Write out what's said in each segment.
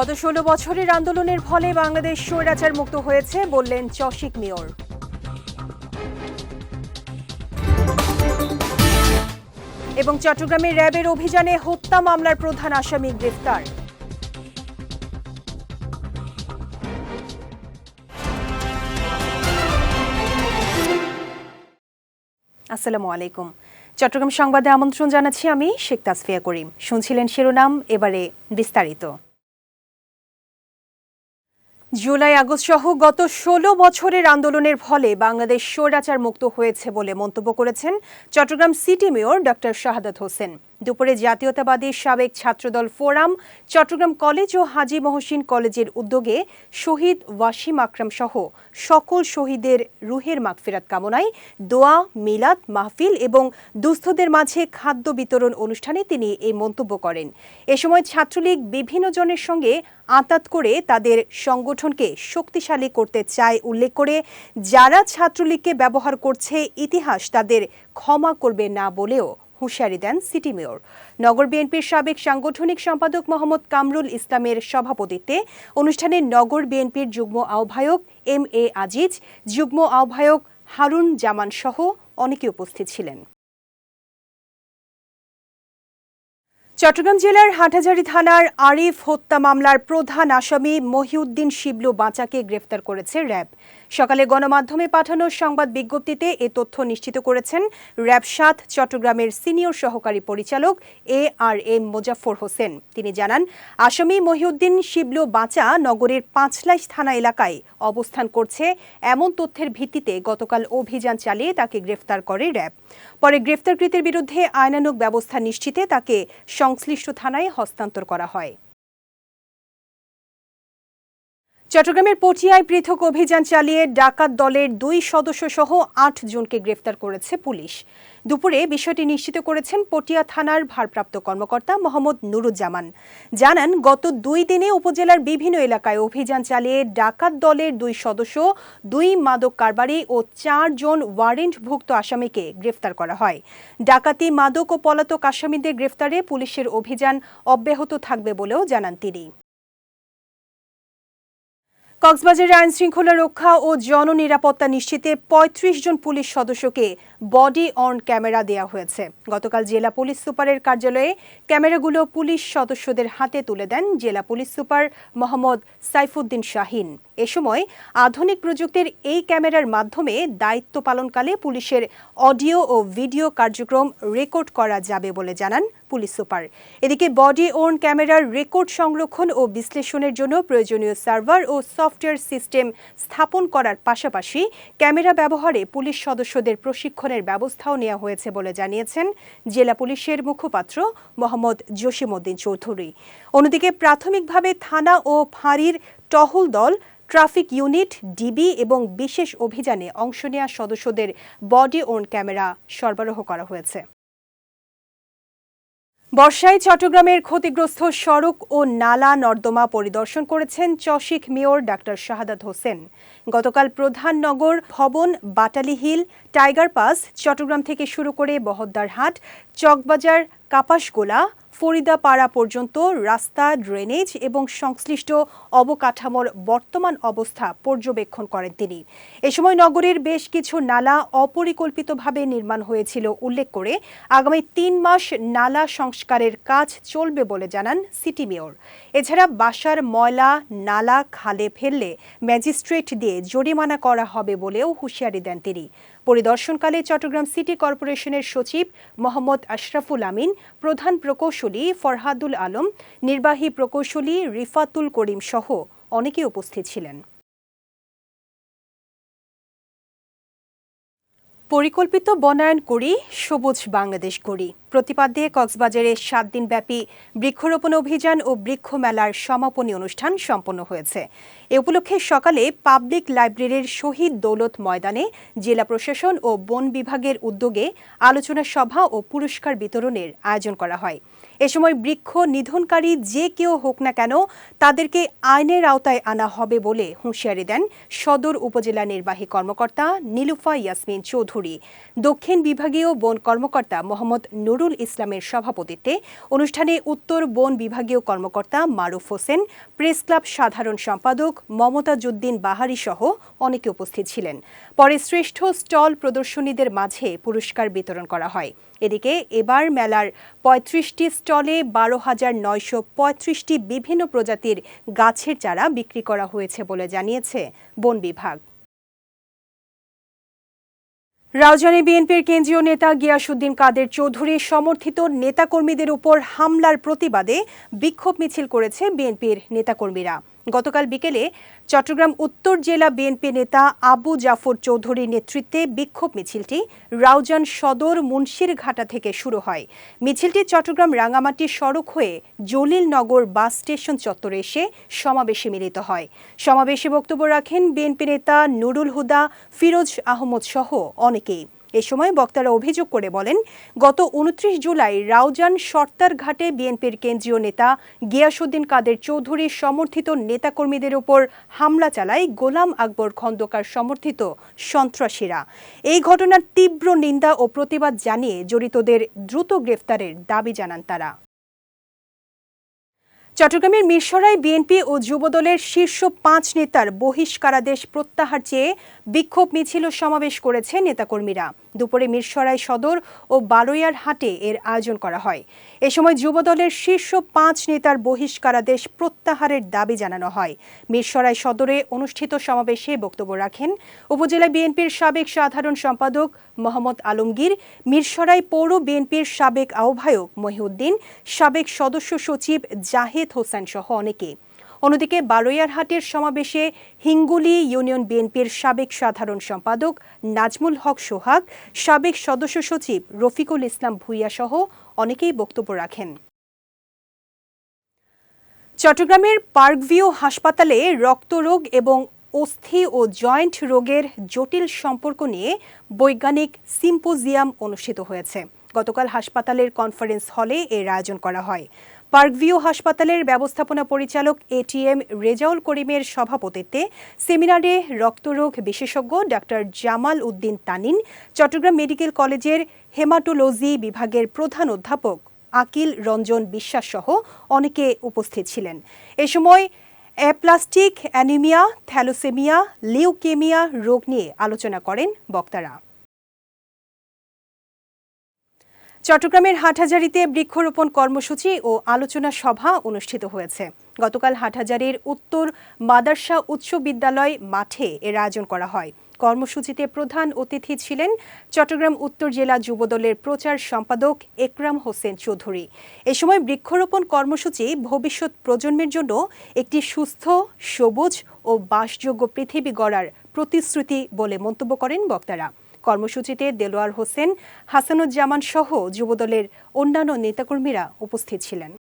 গত ষোলো বছরের আন্দোলনের ফলে বাংলাদেশ স্বৈরাচার মুক্ত হয়েছে বললেন চশিক মেয়র। এবং চট্টগ্রামে র্যাবের অভিযানে হত্যা মামলার প্রধান আসামি গ্রেফতার। আসসালামু আলাইকুম। চট্টগ্রাম সংবাদে আমন্ত্রণ জানাচ্ছি আমি শেখ তাসফিয়া করিম। শুনছিলেন শিরোনাম, এবারে বিস্তারিত। জুলাই আগস্ট সহ গত ষোলো বছরের আন্দোলনের ফলে বাংলাদেশ স্বৈরাচার মুক্ত হয়েছে বলে মন্তব্য করেছেন Chattogram city mayor doctor Shahadat Hossain. দুপুরে জাতীয়তাবাদী সাবেক ছাত্রদল ফোরাম, চট্টগ্রাম কলেজ ও হাজি মহসিন কলেজের উদ্যোগে শহীদ ওয়াসিম আকরাম সহ সকল শহীদের রুহের মাগফিরাত কামনায় দোয়া, মিলাদ, মাহফিল এবং দুস্থদের মাঝে খাদ্য বিতরণ অনুষ্ঠানে তিনি এই মন্তব্য করেন। এ সময় ছাত্রলীগ বিভিন্ন জনের সঙ্গে আঁতাত করে তাদের সংগঠনকে শক্তিশালী করতে চায় উল্লেখ করে, যারা ছাত্রলীগকে ব্যবহার করছে ইতিহাস তাদের ক্ষমা করবে না বলেও হুঁশিয়ারি দেন সিটি মেয়র। নগর বিএনপির সাবেক সাংগঠনিক সম্পাদক মোহাম্মদ কামরুল ইসলামের সভাপতিত্বে অনুষ্ঠানে নগর বিএনপির যুগ্ম আহ্বায়ক এম এ আজিজ, যুগ্ম আহ্বায়ক হারুন জামান সহ অনেকে উপস্থিত ছিলেন। চট্টগ্রাম জেলার হাটহাজারী থানার আরিফ হত্যা মামলার প্রধান আসামি মহিউদ্দিন শিবলু বাঁচাকে গ্রেফতার করেছে র্যাব। সকালে গণমাধ্যমে পাঠানো সংবাদ বিজ্ঞপ্তিতে এ তথ্য নিশ্চিত করেছেন র্যাব সাত চট্টগ্রামের সিনিয়র সহকারী পরিচালক A R M Mozaffar Hossain. তিনি জানান, আসামি মহিউদ্দিন শিবলু বাঁচা নগরের পাঁচলাইশ থানা এলাকায় অবস্থান করছে। এমন তথ্যের ভিত্তিতে গতকাল অভিযান চালিয়ে তাকে গ্রেফতার করে র্যাব। পরে গ্রেফতারকৃতের বিরুদ্ধে আইনানুগ ব্যবস্থা নিশ্চিতে তাকে সংশ্লিষ্ট থানায় হস্তান্তর করা হয়। চট্টগ্রামের পটিয়ায় পৃথক অভিযান চালিয়ে ডাকাত দলের দুই সদস্য সহ আট জনকে গ্রেফতার করেছে পুলিশ। দুপুরে বিষয়টি নিশ্চিত করেছেন পটিয়া থানার ভারপ্রাপ্ত কর্মকর্তা মোহাম্মদ নুরুজ্জামান। জানান, গত দুই দিনে উপজেলার বিভিন্ন এলাকায় অভিযান চালিয়ে ডাকাত দলের দুই সদস্য, দুই মাদক কারবারি ও চারজন ওয়ারেন্টভুক্ত আসামিকে গ্রেফতার করা হয়। ডাকাতি, মাদক ও পলাতক আসামিদের গ্রেফতারে পুলিশের অভিযান অব্যাহত থাকবে বলেও জানান তিনি। কক্সবাজারে আইন শৃঙ্খলা রক্ষা ও জননিরাপত্তা নিশ্চিতে ৩৫ জন পুলিশ সদস্যকে বডি অন ক্যামেরা দেওয়া হয়েছে। গতকাল জেলা পুলিশ সুপারের কার্যালয়ে ক্যামেরাগুলো পুলিশ সদস্যদের হাতে তুলে দেন জেলা পুলিশ সুপার মোহাম্মদ সাইফুদ্দিন শাহিন। এ সময় আধুনিক প্রযুক্তির এই ক্যামেরার মাধ্যমে দায়িত্ব পালনকালে পুলিশের অডিও ও ভিডিও কার্যক্রম রেকর্ড করা যাবে বলে জানান পুলিশ সুপার। এদিকে বডি ওন ক্যামেরার রেকর্ড সংরক্ষণ ও বিশ্লেষণের জন্য প্রয়োজনীয় সার্ভার ও সফটওয়্যার সিস্টেম স্থাপন করার পাশাপাশি ক্যামেরা ব্যবহারে পুলিশ সদস্যদের প্রশিক্ষণের ব্যবস্থাও নেওয়া হয়েছে বলে জানিয়েছেন জেলা পুলিশের মুখপাত্র মোহাম্মদ জসিমউদ্দিন চৌধুরী। অন্যদিকে প্রাথমিকভাবে থানা ও ফাঁড়ির টহল দল ট্রাফিক ইউনিট, ডিবি এবং বিশেষ অভিযানে অংশ নেওয়া সদস্যদের বডি ওন ক্যামেরা সরবরাহ করা হয়েছে। বর্ষায় চট্টগ্রামের ক্ষতিগ্রস্ত সড়ক ও নালা নর্দমা পরিদর্শন করেছেন চশিক মেয়র ডাক্তার শাহাদাত হোসেন। গতকাল প্রধান নগর ভবন, Batali hill, tiger pass, Chattogram থেকে শুরু করে বহদ্দারহাট, চকবাজার, কাপাসগোলা ফরিদাপাড়া পর্যন্ত রাস্তা ড্রেনেজ এবং সংশ্লিষ্ট অবকাঠামোর বর্তমান অবস্থা পর্যবেক্ষণ করেন তিনি। এ সময় নগরের বেশ কিছু নালা অপরিকল্পিতভাবে নির্মাণ হয়েছিল উল্লেখ করে আগামী তিন মাস নালা সংস্কারের কাজ চলবে বলে জানান সিটি মেয়র। এছাড়া বাসার ময়লা, নালা খালে ফেললে ম্যাজিস্ট্রেট দিয়ে জরিমানা করা হবে বলেও হুঁশিয়ারি দেন তিনি। পরিদর্শনকালে চট্টগ্রাম সিটি কর্পোরেশনের সচিব মোহাম্মদ আশরাফুল আমিন, প্রধান প্রকৌশলী ফরহাদুল আলম, নির্বাহী প্রকৌশলী রিফাতুল করিম সহ অনেকে উপস্থিত ছিলেন। পরিকল্পিত বনায়ন করি, সবুজ বাংলাদেশ গড়ি। প্রতিপাদ্যে কক্সবাজারে সাত দিনব্যাপী বৃক্ষরোপণ অভিযান ও বৃক্ষ মেলার সমাপনী অনুষ্ঠান সম্পন্ন হয়েছে। এ উপলক্ষে সকালে পাবলিক লাইব্রেরির শহীদ দৌলত ময়দানে জেলা প্রশাসন ও বন বিভাগের উদ্যোগে আলোচনা সভা ও পুরস্কার বিতরণের আয়োজন করা হয়। এ সময় বৃক্ষ নিধনকারী যে কেউ হোক না কেন তাদেরকে আইনের আওতায় আনা হবে বলে হুঁশিয়ারি দেন সদর উপজেলা নির্বাহী কর্মকর্তা নীলুফা ইয়াসমিন চৌধুরী। দক্ষিণ বিভাগীয় বন কর্মকর্তা মোহাম্মদ নুরুল ইসলামের সভাপতিত্বে অনুষ্ঠানে উত্তর বন বিভাগীয় কর্মকর্তা মারুফ হোসেন, প্রেস ক্লাব সাধারণ সম্পাদক মমতাজুদ্দিন বাহারি সহ অনেকে উপস্থিত ছিলেন। পরে শ্রেষ্ঠ স্টল প্রদর্শনীদের মাঝে পুরস্কার বিতরণ করা হয়। এদিকে এবার মেলার পঁয়ত্রিশটি স্টলে বারো হাজার নয়শো পঁয়ত্রিশটি বিভিন্ন প্রজাতির গাছের চারা বিক্রি করা হয়েছে বলে জানিয়েছে বন বিভাগ। রাউজানে বিএনপির কেন্দ্রীয় নেতা গিয়াসুদ্দিন কাদের চৌধুরীর সমর্থিত নেতাকর্মীদের উপর হামলার প্রতিবাদে বিক্ষোভ মিছিল করেছে বিএনপির নেতাকর্মীরা। গতকাল বিকেলে চট্টগ্রাম উত্তর জেলা বিএনপি নেতা আবু জাফর চৌধুরীর নেতৃত্বে বিক্ষোভ মিছিলটি রাউজান সদর মুন্সিরঘাটা থেকে শুরু হয়। মিছিলটি চট্টগ্রাম রাঙামাটি সড়ক হয়ে জলিলনগর বাস স্টেশন চত্বরে এসে সমাবেশে মিলিত হয়। সমাবেশে বক্তব্য রাখেন বিএনপি নেতা নুরুল হুদা, ফিরোজ আহমদ সহ অনেকেই। এ সময় বক্তারা অভিযোগ করে বলেন, গত উনত্রিশ জুলাই রাউজান সর্তার ঘাটে বিএনপির কেন্দ্রীয় নেতা গিয়াসুদ্দিন কাদের চৌধুরীর সমর্থিত নেতাকর্মীদের ওপর হামলা চালায় গোলাম আকবর খন্দকার সমর্থিত সন্ত্রাসীরা। এই ঘটনার তীব্র নিন্দা ও প্রতিবাদ জানিয়ে জড়িতদের দ্রুত গ্রেফতারের দাবি জানান তারা। চট্টগ্রামের মিরসরাই বিএনপি ও যুবদলের শীর্ষ পাঁচ নেতার বহিষ্কারাদেশ প্রত্যাহার চেয়ে বিক্ষোভ মিছিল সমাবেশ করেছে নেতাকর্মীরা। দুপুরে মিরসরাই সদর ও বারোয়ার হাটে এর আয়োজন করা হয়। এ সময় যুবদলের শীর্ষ পাঁচ নেতার বহিষ্কারাদেশ প্রত্যাহারের দাবি জানানো হয়। মিরসরাই সদরে অনুষ্ঠিত সমাবেশে বক্তব্য রাখেন উপজেলা বিএনপির সাবেক সাধারণ সম্পাদক মোহাম্মদ আলমগীর, মিরসরাই পৌর বিএনপির সাবেক আহ্বায়ক মহিউদ্দিন, সাবেক সদস্য সচিব জাহেদ হোসেন সহ অনেকে। অন্যদিকে বারৈয়ারহাটের সমাবেশে হিঙ্গুলি ইউনিয়ন বিএনপির সাবেক সাধারণ সম্পাদক নাজমুল হক সোহাগ, সাবেক সদস্য সচিব রফিকুল ইসলাম ভুইয়া সহ অনেকেই বক্তব্য রাখেন। চট্টগ্রামের পার্কভিউ হাসপাতালে রক্তরোগ এবং অস্থি ও জয়েন্ট রোগের জটিল সম্পর্ক নিয়ে বৈজ্ঞানিক সিম্পোজিয়াম অনুষ্ঠিত হয়েছে। গতকাল হাসপাতালের কনফারেন্স হলে এর আয়োজন করা হয়। পার্কভিউ হাসপাতালের ব্যবস্থাপনা পরিচালক এটিএম রেজাউল করিমের সভাপতিত্বে সেমিনারে রক্তরোগ বিশেষজ্ঞ ডাক্তার জামাল উদ্দিন তানিন, চট্টগ্রাম মেডিকেল কলেজের হেমাটোলজি বিভাগের প্রধান অধ্যাপক আকিল রঞ্জন বিশ্বাস সহ অনেকে উপস্থিত ছিলেন। এ সময় অ্যাপ্লাস্টিক অ্যানিমিয়া, থ্যালোসেমিয়া, লিউকেমিয়া রোগ নিয়ে আলোচনা করেন বক্তারা। চট্টগ্রামের হাটহাজারিতে বৃক্ষরোপণ কর্মসূচি ও আলোচনা সভা অনুষ্ঠিত হয়েছে। গতকাল হাটহাজারির উত্তর মাদার্সা উচ্চ বিদ্যালয় মাঠে এর আয়োজন করা হয়। কর্মসূচিতে প্রধান অতিথি ছিলেন চট্টগ্রাম উত্তর জেলা যুবদলের প্রচার সম্পাদক একরাম হোসেন চৌধুরী। এ সময় বৃক্ষরোপণ কর্মসূচি ভবিষ্যৎ প্রজন্মের জন্য একটি সুস্থ, সবুজ ও বাসযোগ্য পৃথিবী গড়ার প্রতিশ্রুতি বলে মন্তব্য করেন বক্তারা। কর্মসূচিতে দেলোয়ার হোসেন, হাসানুজ্জামান সহ যুবদলের অন্যান্য নেতাকর্মীরা উপস্থিত ছিলেন।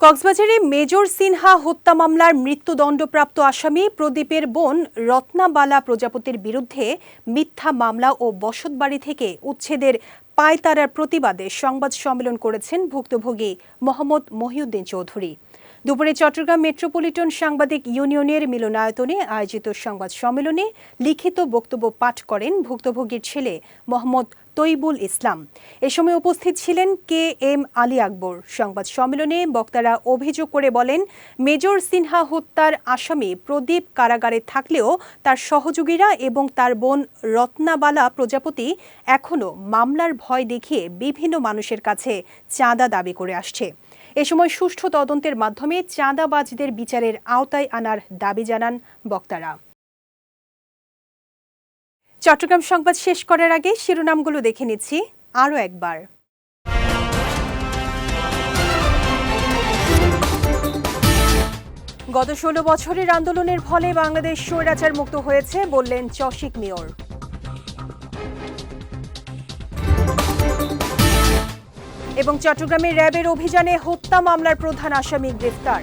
কক্সবাজারে মেজর সিনহা হত্যা মামলার মৃত্যুদণ্ডপ্রাপ্ত আসামি প্রদীপের বোন রত্নাবালা প্রজাপতির বিরুদ্ধে মিথ্যা মামলা ও বসতবাড়ি থেকে উচ্ছেদের পায়তারার প্রতিবাদে সংবাদ সম্মেলন করেছেন ভুক্তভোগী মোহাম্মদ মহিউদ্দিন চৌধুরী। দুপুরে চট্টগ্রাম মেট্রোপলিটন সাংবাদিক ইউনিয়নের মিলনায়তনে আয়োজিত সংবাদ সম্মেলনে লিখিত বক্তব্য পাঠ করেন ভুক্তভোগীর ছেলে মোহাম্মদ তৈবুল ইসলাম। এ সময় উপস্থিত ছিলেন কে এম আলী আকবর। সংবাদ সম্মেলনে বক্তারা অভিযোগ করে বলেন, মেজর সিনহা হত্যার আসামি প্রদীপ কারাগারে থাকলেও তার সহযোগীরা এবং তার বোন রত্নাবালা প্রজাপতি এখনও মামলার ভয় দেখিয়ে বিভিন্ন মানুষের কাছে চাঁদা দাবি করে আসছে। এ সময় সুষ্ঠু তদন্তের মাধ্যমে চাঁদাবাজদের বিচারের আওতায় আনার দাবি জানান বক্তারা। চট্টগ্রাম সংবাদ শেষ করার আগে শিরোনামগুলো দেখে নিচ্ছি আরও একবার। গত ষোলো বছরের আন্দোলনের ফলে বাংলাদেশ স্বৈরাচার মুক্ত হয়েছে বললেন চশিক মেয়র। এবং চট্টগ্রামে র্যাবের অভিযানে হত্যা মামলার প্রধান আসামি গ্রেফতার।